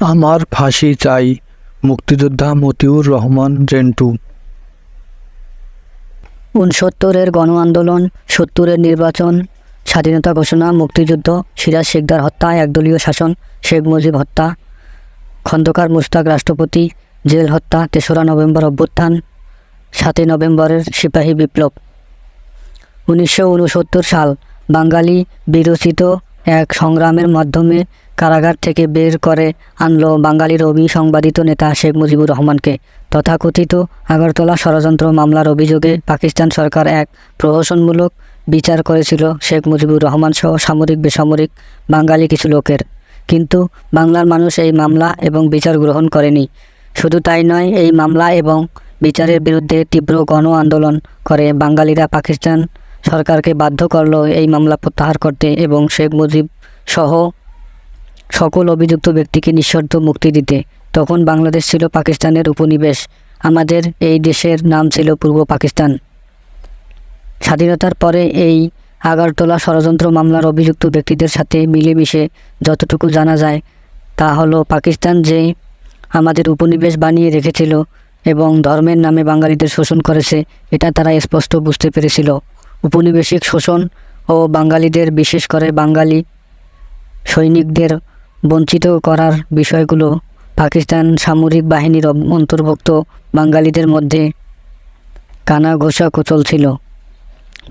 আমার ফাঁসি চাই, মুক্তিযোদ্ধা মতিউর রহমান রেন্টু উনসত্তরের গণ আন্দোলন সত্তরের নির্বাচন, স্বাধীনতা ঘোষণা, মুক্তিযুদ্ধ, সিরাজ শেখদার হত্যা, একদলীয় শাসন, শেখ মুজিব হত্যা, খন্দকার মুস্তাক রাষ্ট্রপতি, জেল হত্যা, তেসরা নভেম্বর অভ্যুত্থান, সাতই নভেম্বরের সিপাহী বিপ্লব। উনিশশো উনসত্তর সাল বাঙালি বিরচিত এক সংগ্রামের মাধ্যমে কারাগার থেকে বের করে আনলো বাঙালির অবিসংবাদিত নেতা শেখ মুজিবুর রহমানকে। তথাকথিত আগরতলা ষড়যন্ত্র মামলার অভিযোগে পাকিস্তান সরকার এক প্রহসনমূলক বিচার করেছিল শেখ মুজিবুর রহমান সহ সামরিক, বেসামরিক বাঙালি কিছু লোকের। কিন্তু বাংলার মানুষ এই মামলা এবং বিচার গ্রহণ করেনি। শুধু তাই নয়, এই মামলা এবং বিচারের বিরুদ্ধে তীব্র গণ আন্দোলন করে বাঙালিরা পাকিস্তান সরকারকে বাধ্য করল এই মামলা প্রত্যাহার করতে এবং শেখ মুজিব সহ সকল অভিযুক্ত ব্যক্তিকে নিঃশর্ত মুক্তি দিতে। তখন বাংলাদেশ ছিল পাকিস্তানের উপনিবেশ। আমাদের এই দেশের নাম ছিল পূর্ব পাকিস্তান। স্বাধীনতার পরে এই আগারতলা ষড়যন্ত্র মামলার অভিযুক্ত ব্যক্তিদের সাথে মিলেমিশে যতটুকু জানা যায়, তা হলো পাকিস্তান যে আমাদের উপনিবেশ বানিয়ে রেখেছিল এবং ধর্মের নামে বাঙালিদের শোষণ করেছে, এটা তারা স্পষ্ট বুঝতে পেরেছিল। উপনিবেশিক শোষণ ও বাঙালিদের, বিশেষ করে বাঙালি সৈনিকদের বঞ্চিত করার বিষয়গুলো পাকিস্তান সামরিক বাহিনীর অন্তর্ভুক্ত বাঙালিদের মধ্যে কানা ঘোষা চলছিল।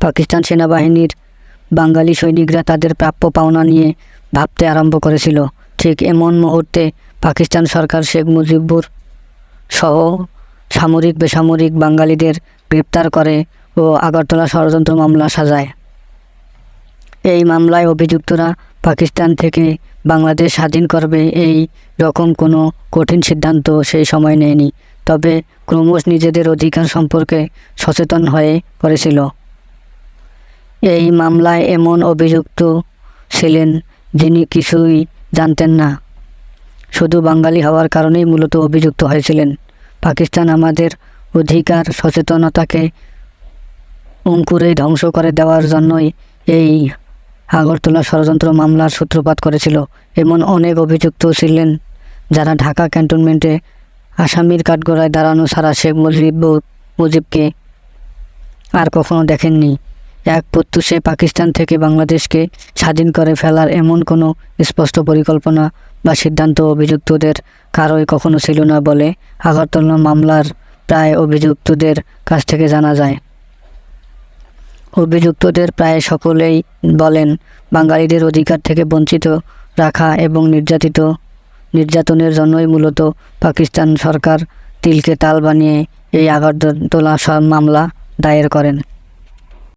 পাকিস্তান সেনাবাহিনীর বাঙালি সৈনিকরা তাদের প্রাপ্য পাওনা নিয়ে ভাবতে আরম্ভ করেছিল। ঠিক এমন মুহূর্তে পাকিস্তান সরকার শেখ মুজিবুর সহ সামরিক, বেসামরিক বাঙালিদের গ্রেপ্তার করে ও আগরতলা ষড়যন্ত্র মামলা সাজায়। এই মামলায় অভিযুক্তরা পাকিস্তান থেকে বাংলাদেশ স্বাধীন করবে এই রকম কোনো কঠিন সিদ্ধান্ত সেই সময় নেয়নি। তবে ক্রমশ নিজেদের অধিকার সম্পর্কে সচেতন হয়ে পড়েছিল। এই মামলায় এমন অভিযুক্ত ছিলেন যিনি কিছুই জানতেন না। শুধু বাঙালি হওয়ার কারণেই মূলত অভিযুক্ত হয়েছিলেন। পাকিস্তান আমাদের অধিকার, সচেতনতাকে অঙ্কুরে ধ্বংস করে দেওয়ার জন্যই এই আগরতলা ষড়যন্ত্র মামলার সূত্রপাত করেছিল এমন অনেক অভিযুক্ত ছিলেন যারা ঢাকা ক্যান্টনমেন্টে আসামির কাঠগড়ায় দাঁড়ানো ছাড়া শেখ মুজিব মুজিবকে আর কখনো দেখেননি। এক প্রত্যুষে পাকিস্তান থেকে বাংলাদেশকে স্বাধীন করে ফেলার এমন কোনো স্পষ্ট পরিকল্পনা বা সিদ্ধান্ত অভিযুক্তদের কারোই কখনো ছিল না বলে আগরতলা মামলার প্রায় অভিযুক্তদের কাছ থেকে জানা যায়। অভিযুক্তদের প্রায় সকলেই বলেন, বাঙালিদের অধিকার থেকে বঞ্চিত রাখা এবং নির্যাতিত, নির্যাতনের জন্যই মূলত পাকিস্তান সরকার তিলকে তাল বানিয়ে এই আগরতলা মামলা দায়ের করেন।